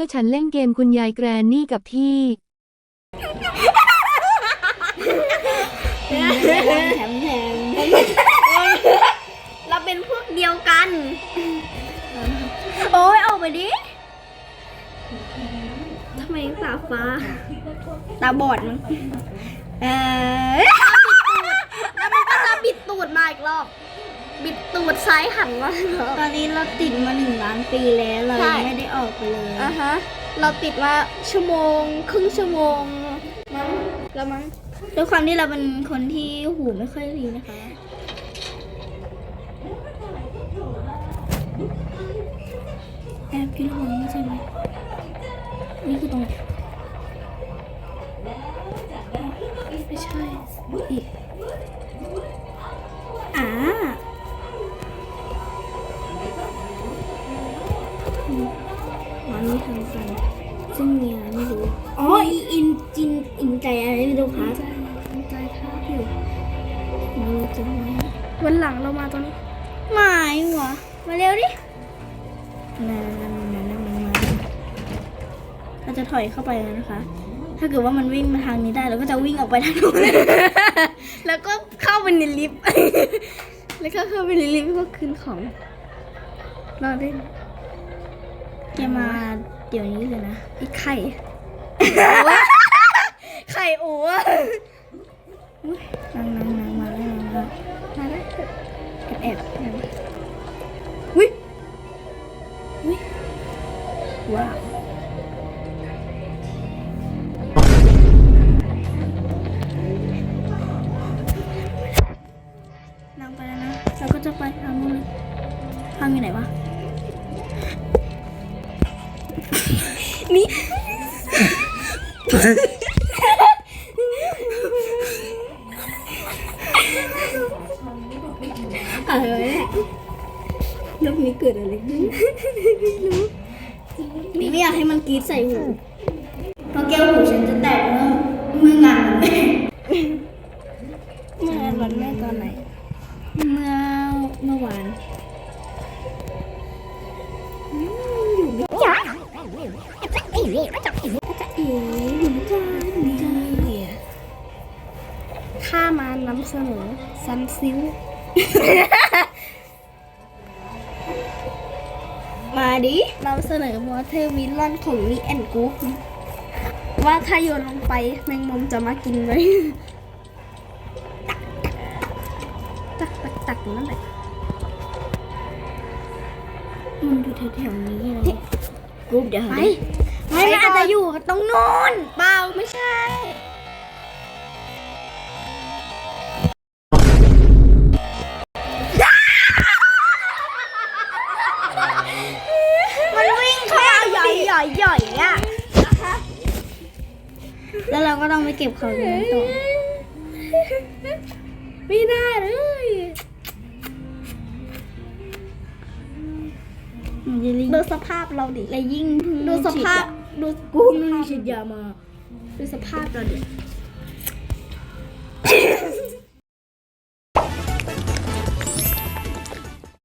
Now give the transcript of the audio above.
มื่อฉันเล่นเกมคุณยายแกรนนี่กับที่แถมแถมเราเป็นพวกเดียวกัน โอ้ยออกไปดิทำไมตาฟ้า ตาบอดมั้งเออแล้วมันก็จะบิดตูดมาอีกรอบ บิดตูดซ้ายหันมาอีกรอบตอนนี้เราติดมาหนึ่งล้านปีแล้วเราใช่ ยังไม่ได้ออกไปเลยอะฮะ เราติดมาชั่วโมง ครึ่งชั่วโมงมั้งแล้วมั้ง ด้วยความที่เราเป็นคนที่หูไม่ค่อยดีนะคะ แอบกินหัวนี่ใช่ไหมนี่คือตรงไหนไม่ใช่อีกอ่าอื ซึ่งเมียไม่รู้อ๋ออีอินจินอินใจอะไรไม่รู้ครับใจท่าอยู่ม่รู้จะไหมวันหลังเรามาตรงนี้หมายวะมาเร็วดินั่นนั่นนั่นนั่นนั่นมาเราจะถอยเข้าไปแล้วนะคะ ถ้าเกิดว่ามันวิ่งมาทางนี้ได้เราก็จะวิ่งออกไปทางนู้นแล้วก็เข้าไปในลิฟต์แล้วก็เข้าไปในลิฟต์ก็คืนของรอได้จะมา เดี๋ยวนี้เลยนะอีกไข่ไข่โอ้อะนั่งนั่งนั่งมาแล้วนั่งมามาแล้วแอบแอบวิว้าว นี่อะไรวะเนี่ยรอบนี้เกิดอะไรขึ้นนี่ไม่อยากให้มันกรีดใส่หูเพราะแก้วหูฉันจะ นำเสนอซันซิวมาดิเราเสนอมอเทอร์วิลลอนของมีแอนกูฟว่าถ้าโยนลงไปแมงมุมจะมากินไหมตักตักตักนั่นแหละมันอยู่แถวๆนี้เลยกรุ๊ปเดี๋ยวไปหาดิไม่มันอาจจะอยู่ตรงนู้นเปล่าไม่ใช่ อยหย่อยหย่อยอะแล้วเราก็ต้องไปเก็บเขาอยู่ในตัวไม่ได้เลยมันจะรีบดูสภาพเราดิและยิ่งเพิ่งดูสภาพดูกูเพิ่งฉีดยามาดูสภาพเราดิ